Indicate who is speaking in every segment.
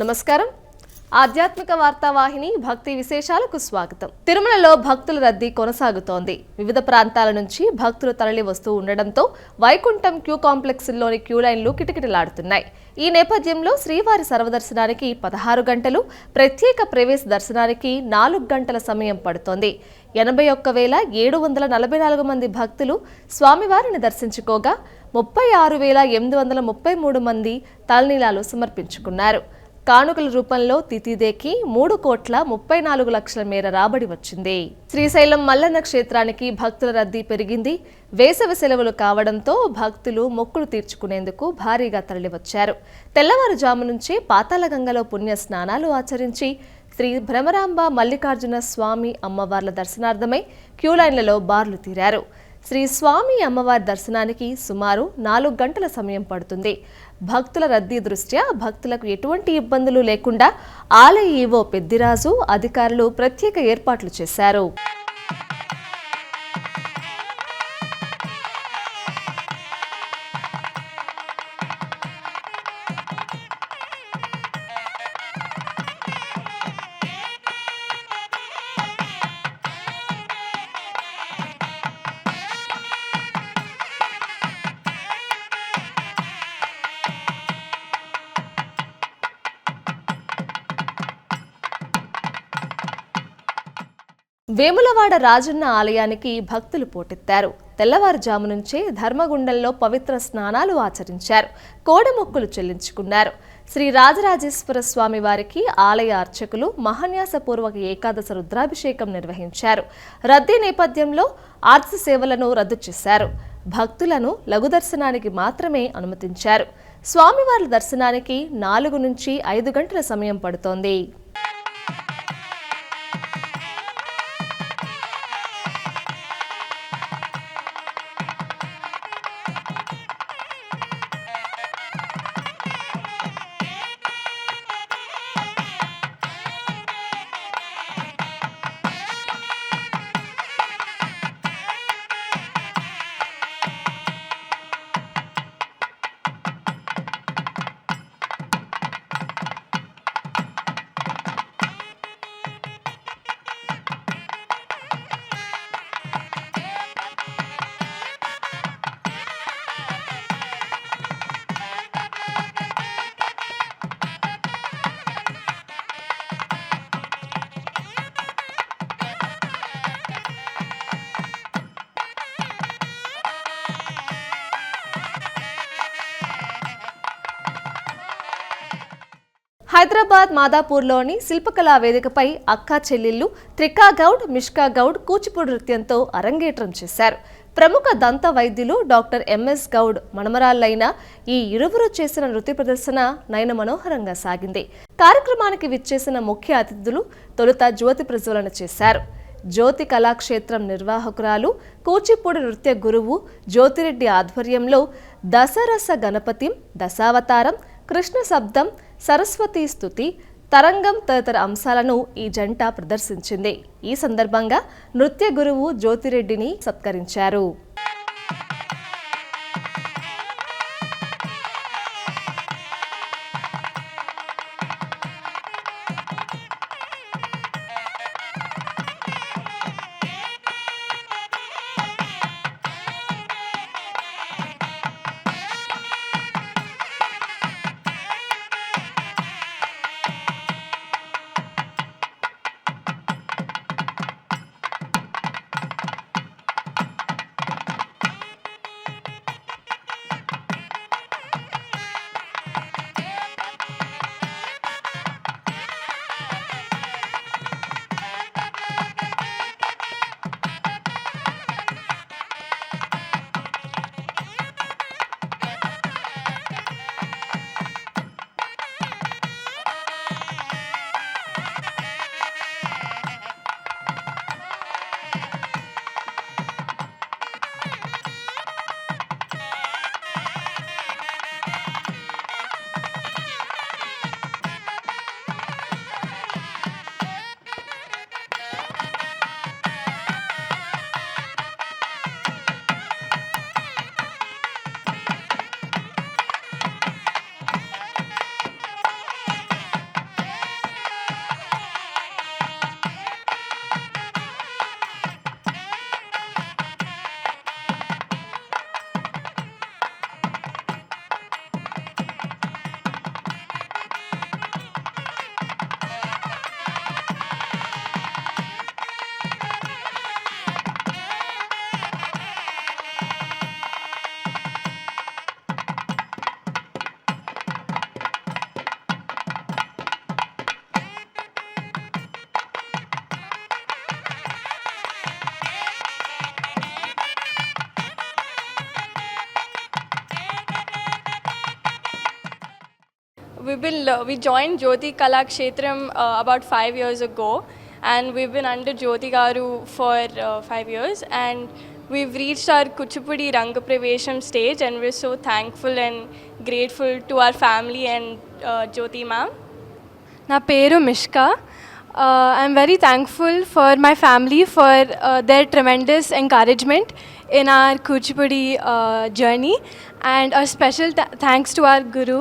Speaker 1: నమస్కారం. ఆధ్యాత్మిక వార్తావాహిని భక్తి విశేషాలకు స్వాగతం. తిరుమలలో భక్తుల రద్దీ కొనసాగుతోంది. వివిధ ప్రాంతాల నుంచి భక్తులు తరలి వస్తూ ఉండడంతో వైకుంఠం క్యూ కాంప్లెక్స్లోని క్యూ లైన్లు కిటకిటలాడుతున్నాయి. ఈ నేపథ్యంలో శ్రీవారి సర్వదర్శనానికి పదహారు గంటలు ప్రత్యేక ప్రవేశ దర్శనానికి నాలుగు గంటల సమయం పడుతోంది. ఎనభై ఒక్క వేల ఏడు వందల నలభై నాలుగు మంది భక్తులు స్వామివారిని దర్శించుకోగా ముప్పై ఆరు వేల ఎనిమిది వందల ముప్పై మూడు మంది తలనీలాలు సమర్పించుకున్నారు. కానుకల రూపంలో తితిదేకి మూడు కోట్ల ముప్పై నాలుగు లక్షల మేర రాబడి వచ్చింది. శ్రీశైలం మల్లన్న క్షేత్రానికి భక్తుల రద్దీ పెరిగింది. వేసవి సెలవులు కావడంతో భక్తులు మొక్కులు తీర్చుకునేందుకు భారీగా తరలివచ్చారు. తెల్లవారుజాము నుంచే పాతాళగంగలో పుణ్య స్నానాలు ఆచరించి శ్రీ భ్రమరాంబ మల్లికార్జున స్వామి అమ్మవార్ల దర్శనార్థమై క్యూలైన్లలో బార్లు తీరారు. శ్రీ స్వామి అమ్మవారి దర్శనానికి సుమారు నాలుగు గంటల సమయం పడుతుంది. భక్తుల రద్దీ దృష్ట్యా భక్తులకు ఎటువంటి ఇబ్బందులు లేకుండా ఆలయ ఈవో పెద్దిరాజు అధికారులు ప్రత్యేక ఏర్పాట్లు చేశారు. వేములవాడ రాజన్న ఆలయానికి భక్తులు పోటెత్తారు. తెల్లవారుజాము నుంచే ధర్మగుండంలో పవిత్ర స్నానాలు ఆచరించారు. కోడమొక్కులు చెల్లించుకున్నారు. శ్రీ రాజరాజేశ్వర స్వామి వారికి ఆలయ అర్చకులు మహాన్యాసపూర్వక ఏకాదశ రుద్రాభిషేకం నిర్వహించారు. రద్దీ నేపథ్యంలో ఆర్తి సేవలను రద్దు చేశారు. భక్తులను లఘు దర్శనానికి మాత్రమే అనుమతించారు. స్వామివారి దర్శనానికి నాలుగు నుంచి ఐదు గంటల సమయం పడుతోంది. హైదరాబాద్ మాదాపూర్లోని శిల్పకళా వేదికపై అక్కా చెల్లెళ్ళు త్రికా గౌడ్ మిష్కా గౌడ్ కూచిపూడి నృత్యంతో అరంగేట్రం చేశారు. ప్రముఖ దంత వైద్యులు డాక్టర్ ఎంఎస్ గౌడ్ మనమరాళ్ళైన ఈ ఇరువురు చేసిన నృత్య ప్రదర్శన నయన మనోహరంగా సాగింది. కార్యక్రమానికి విచ్చేసిన ముఖ్య అతిథులు తొలుత జ్యోతి ప్రజ్వలన చేశారు. జ్యోతి కళాక్షేత్రం నిర్వాహకురాలు కూచిపూడి నృత్య గురువు జ్యోతిరెడ్డి ఆధ్వర్యంలో దశరస గణపతిం దశావతారం కృష్ణ శబ్దం సరస్వతి స్తుతి తరంగం తదితర అంశాలను ఈ జంట ప్రదర్శించింది. ఈ సందర్భంగా నృత్య గురువు జ్యోతిరెడ్డిని సత్కరించారు.
Speaker 2: been we joined Jyoti Kala Kshetram uh, about five years ago, and we've been under Jyoti Garu for uh, five years, and we've reached our Kuchipudi Rangapravesham stage, and we're so thankful and grateful to our family and uh, Jyoti ma'am.
Speaker 3: Na peru Mishka. Uh, I'm very thankful for my family for uh, their tremendous encouragement in our Kuchipudi uh, journey and a special th thanks to our Guru.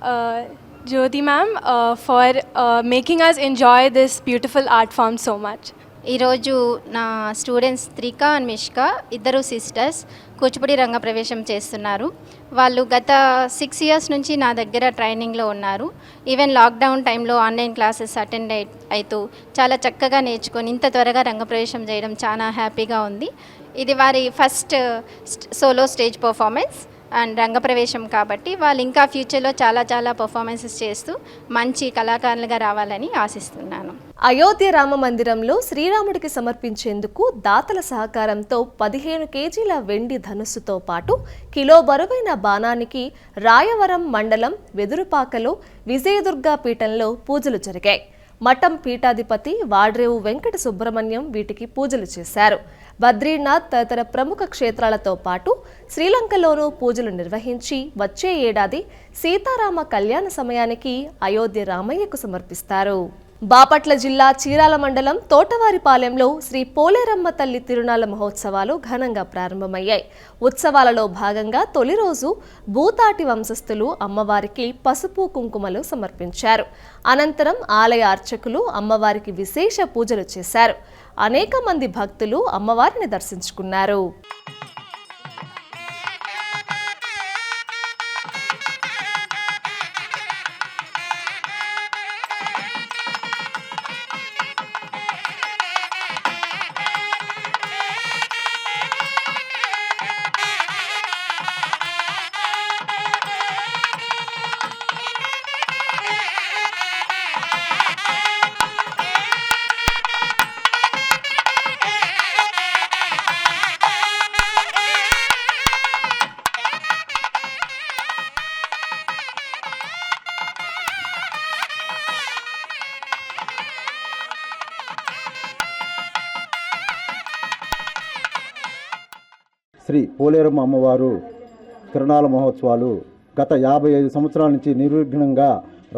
Speaker 3: Uh, Jyoti ma'am for making us enjoy this beautiful art form so much
Speaker 4: ఈరోజు నా students Trika and మిష్క ఇద్దరు sisters Kuchipudi రంగ ప్రవేశం చేస్తున్నారు. వాళ్ళు గత six years నుంచి నా దగ్గర ట్రైనింగ్లో ఉన్నారు. ఈవెన్ లాక్డౌన్ టైంలో ఆన్లైన్ క్లాసెస్ అటెండ్ అయి అవుతూ చాలా చక్కగా నేర్చుకొని ఇంత త్వరగా రంగప్రవేశం చేయడం చాలా హ్యాపీగా ఉంది. ఇది వారి first solo stage performance and రంగప్రవేశం కాబట్టి వాళ్ళు ఇంకా ఫ్యూచర్లో చాలా చాలా పర్ఫార్మెన్సెస్ చేస్తూ మంచి కళాకారులుగా రావాలని ఆశిస్తున్నాను.
Speaker 1: అయోధ్య రామ మందిరంలో శ్రీరాముడికి సమర్పించేందుకు దాతల సహకారంతో పదిహేను కేజీల వెండి ధనుస్సుతో పాటు కిలో బరువైన బాణానికి రాయవరం మండలం వెదురుపాకలో విజయదుర్గా పీఠంలో పూజలు జరిగాయి. మఠం పీఠాధిపతి వాడ్రేవు వెంకట సుబ్రహ్మణ్యం వీటికి పూజలు చేశారు. బద్రీనాథ్ తదితర ప్రముఖ క్షేత్రాలతో పాటు శ్రీలంకలోనూ పూజలు నిర్వహించి వచ్చే ఏడాది సీతారామ కళ్యాణ సమయానికి అయోధ్య రామయ్యకు సమర్పిస్తారు. బాపట్ల జిల్లా చీరాల మండలం తోటవారిపాలెంలో శ్రీ పోలేరమ్మ తల్లి తిరునాళ్ళ మహోత్సవాలు ఘనంగా ప్రారంభమయ్యాయి. ఉత్సవాలలో భాగంగా తొలి రోజు భూతాటి వంశస్థులు అమ్మవారికి పసుపు కుంకుమలు సమర్పించారు. అనంతరం ఆలయ అర్చకులు అమ్మవారికి విశేష పూజలు చేశారు. అనేక మంది భక్తులు అమ్మవారిని దర్శించుకున్నారు.
Speaker 5: శ్రీ పోలేరమ్మ అమ్మవారు తిరణాల మహోత్సవాలు గత యాభై ఐదు సంవత్సరాల నుంచి నిర్విఘ్నంగా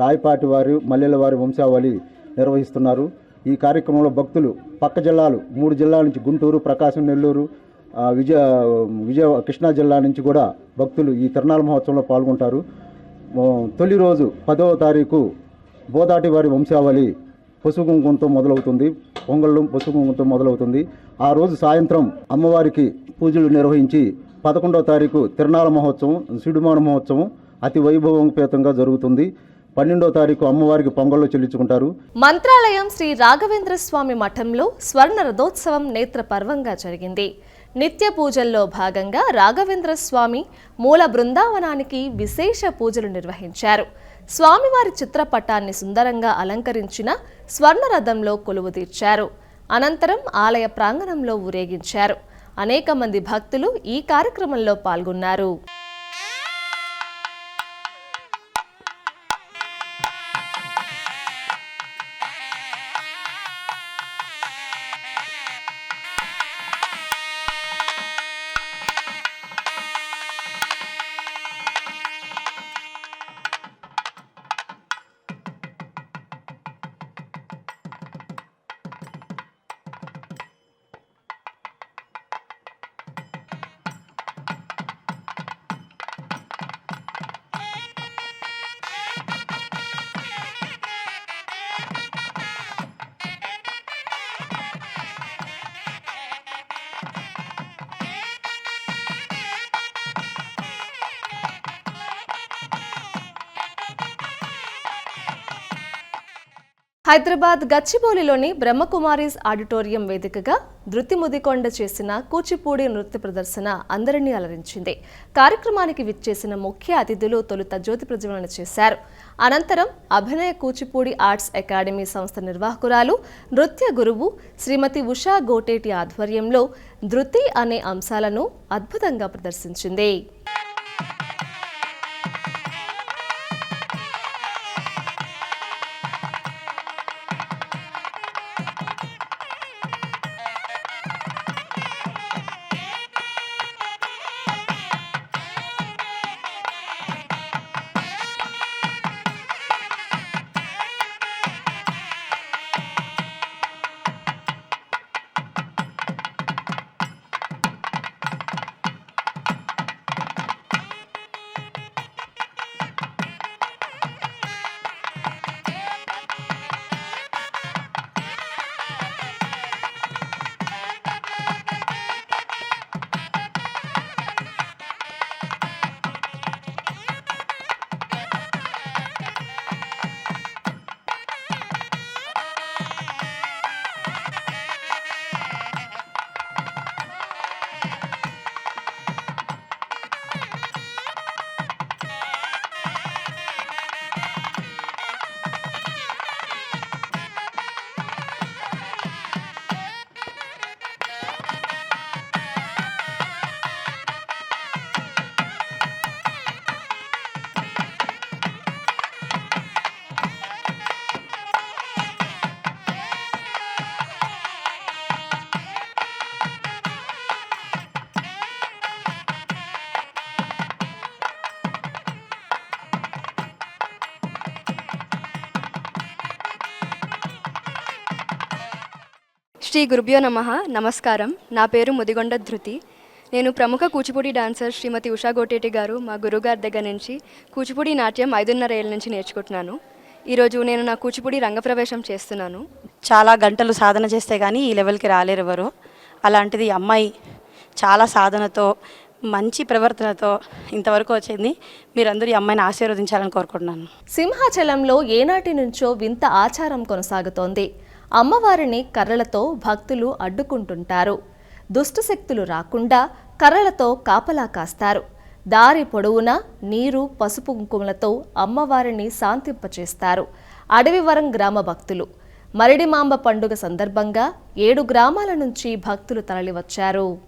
Speaker 5: రాయపాటి వారు మల్లెల వారి వంశావళి నిర్వహిస్తున్నారు. ఈ కార్యక్రమంలో భక్తులు పక్క జిల్లాలు మూడు జిల్లాల నుంచి గుంటూరు ప్రకాశం నెల్లూరు విజయ విజయ కృష్ణా జిల్లా నుంచి కూడా భక్తులు ఈ తిరణాల మహోత్సవంలో పాల్గొంటారు. తొలి రోజు పదవ తారీఖు బోదాటి వారి వంశావళి పసుపు కుంకుమతో మొదలవుతుంది. పొంగళ్ళు పసుపు కుంకుమతో మొదలవుతుంది. ఆ రోజు సాయంత్రం అమ్మవారికి పూజలు నిర్వహించి పదకొండవ తారీఖు తిరునాళ మహోత్సవం సిడుమాన మహోత్సవం అతి వైభవోపేతంగా జరుగుతుంది. పన్నెండవ తారీఖు అమ్మవారికి పొంగళ్ళు చెల్లించుకుంటారు.
Speaker 1: మంత్రాలయం శ్రీ రాఘవేంద్ర స్వామి మఠంలో స్వర్ణ రథోత్సవం నేత్ర పర్వంగా జరిగింది. నిత్య పూజల్లో భాగంగా రాఘవేంద్ర స్వామి మూల బృందావనానికి విశేష పూజలు నిర్వహించారు. స్వామివారి చిత్రపటాన్ని సుందరంగా అలంకరించిన స్వర్ణ రథంలో కొలువు తీర్చారు. అనంతరం ఆలయ ప్రాంగణంలో ఊరేగించారు. అనేక మంది భక్తులు ఈ కార్యక్రమంలో పాల్గొన్నారు. హైదరాబాద్ గచ్చిబౌలిలోని బ్రహ్మకుమారీస్ ఆడిటోరియం వేదికగా ధృతి ముదికొండ చేసిన కూచిపూడి నృత్య ప్రదర్శన అందరినీ అలరించింది. కార్యక్రమానికి విచ్చేసిన ముఖ్య అతిథులు తొలుత జ్యోతి ప్రజ్వలన చేశారు. అనంతరం అభినయ కూచిపూడి ఆర్ట్స్ అకాడమీ సంస్థ నిర్వాహకురాలు నృత్య గురువు శ్రీమతి ఉషా గోటేటి ఆధ్వర్యంలో ధృతి అనే అంశాలను అద్భుతంగా ప్రదర్శించింది.
Speaker 6: శ్రీ గురుభ్యో నమ. నమస్కారం. నా పేరు ముదిగొండ ధృతి. నేను ప్రముఖ కూచిపూడి డాన్సర్ శ్రీమతి ఉషా గోటేటి గారు మా గురుగారి దగ్గర నుంచి కూచిపూడి నాట్యం ఐదున్నర ఏళ్ళ నుంచి నేర్చుకుంటున్నాను. ఈరోజు నేను నా కూచిపూడి రంగప్రవేశం చేస్తున్నాను.
Speaker 7: చాలా గంటలు సాధన చేస్తే కానీ ఈ లెవెల్కి రాలేరు ఎవరు. అలాంటిది అమ్మాయి చాలా సాధనతో మంచి ప్రవర్తనతో ఇంతవరకు వచ్చింది. మీరందరూ ఈ అమ్మాయిని ఆశీర్వదించాలని కోరుకుంటున్నాను.
Speaker 1: సింహాచలంలో ఏనాటి నుంచో వింత ఆచారం కొనసాగుతోంది. అమ్మవారిని కర్రలతో భక్తులు అడ్డుకుంటుంటారు. దుష్టశక్తులు రాకుండా కర్రలతో కాపలా కాస్తారు. దారి పొడవునా నీరు పసుపు కుంకుమలతో అమ్మవారిని శాంతింపచేస్తారు. అడవివరం గ్రామ భక్తులు. మరిడిమాంబ పండుగ సందర్భంగా ఏడు గ్రామాల నుంచి భక్తులు తరలివచ్చారు.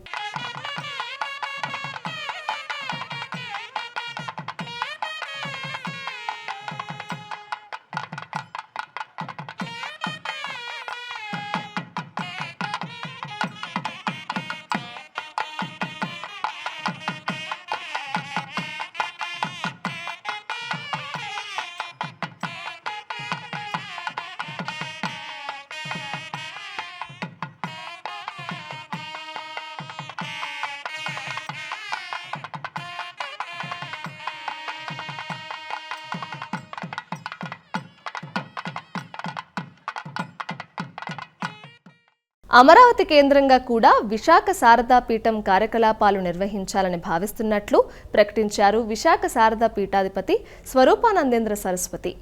Speaker 1: అమరావతి కేంద్రంగా కూడా విశాఖ శారదాపీఠం కార్యకలాపాలు నిర్వహించాలని భావిస్తున్నట్లు ప్రకటించారు విశాఖ శారదా పీఠాధిపతి స్వరూపానందేంద్ర సరస్వతి.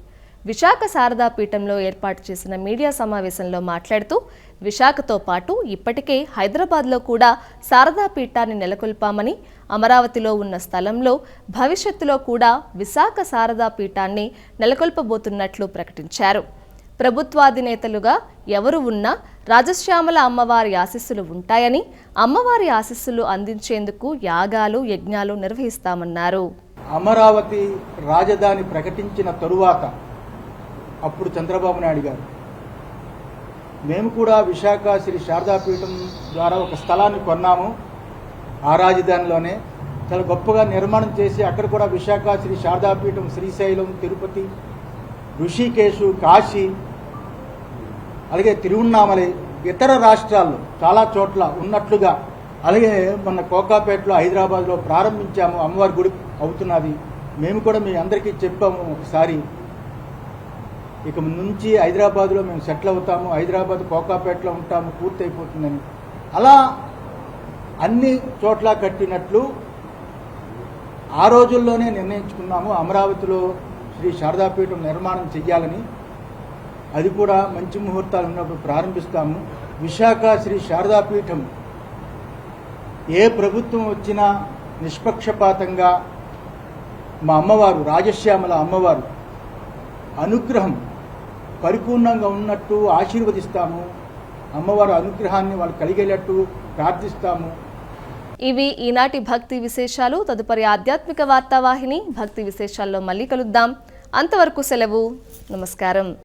Speaker 1: విశాఖ శారదా పీఠంలో ఏర్పాటు చేసిన మీడియా సమావేశంలో మాట్లాడుతూ విశాఖతో పాటు ఇప్పటికే హైదరాబాద్లో కూడా శారదా పీఠాన్ని నెలకొల్పామని అమరావతిలో ఉన్న స్థలంలో భవిష్యత్తులో కూడా విశాఖ శారదా పీఠాన్ని నెలకొల్పబోతున్నట్లు ప్రకటించారు. ప్రభుత్వాధినేతలుగా ఎవరు ఉన్నా రాజశ్యామల అమ్మవారి ఆశీస్సులు ఉంటాయని అమ్మవారి ఆశీస్సులు అందించేందుకు యాగాలు యజ్ఞాలు నిర్వహిస్తామన్నారు.
Speaker 8: అమరావతి రాజధాని ప్రకటించిన తరువాత అప్పుడు చంద్రబాబు నాయుడు గారు మేము కూడా విశాఖ శ్రీ శారదాపీఠం ద్వారా ఒక స్థలాన్ని కొన్నాము. ఆ రాజధానిలోనే చాలా గొప్పగా నిర్మాణం చేసి అక్కడ కూడా విశాఖ శ్రీ శారదాపీఠం శ్రీశైలం తిరుపతి ఋషికేశు కాశీ అలాగే తిరువన్నామలై ఇతర రాష్ట్రాల్లో చాలా చోట్ల ఉన్నట్లుగా అలాగే మొన్న కోకాపేటలో హైదరాబాద్లో ప్రారంభించాము అమ్మవారి గుడి అవుతున్నది. మేము కూడా మీ అందరికీ చెప్పాము ఒకసారి. ఇక నుంచి హైదరాబాద్లో మేము సెటిల్ అవుతాము హైదరాబాద్ కోకాపేటలో ఉంటాము పూర్తి అయిపోతుందని అలా అన్ని చోట్ల కట్టినట్లు ఆ రోజుల్లోనే నిర్ణయించుకున్నాము. అమరావతిలో శ్రీ శారదాపీఠం నిర్మాణం చెయ్యాలని. అది కూడా మంచి ముహూర్తాలు ఉన్నప్పుడు ప్రారంభిస్తాము. విశాఖ శ్రీ శారదాపీఠం ఏ ప్రభుత్వం వచ్చినా నిష్పక్షపాతంగా మా అమ్మవారు రాజశ్యామల అమ్మవారు అనుగ్రహం పరిపూర్ణంగా ఉన్నట్టు ఆశీర్వదిస్తాము. అమ్మవారి అనుగ్రహాన్ని వాళ్ళు కలిగేటట్టు ప్రార్థిస్తాము.
Speaker 1: ఇవి ఈనాటి భక్తి విశేషాలు. తదుపరి ఆధ్యాత్మిక వార్తావాహిని భక్తి విశేషాల్లో మళ్ళీ కలుద్దాం. అంతవరకు సెలవు. నమస్కారం.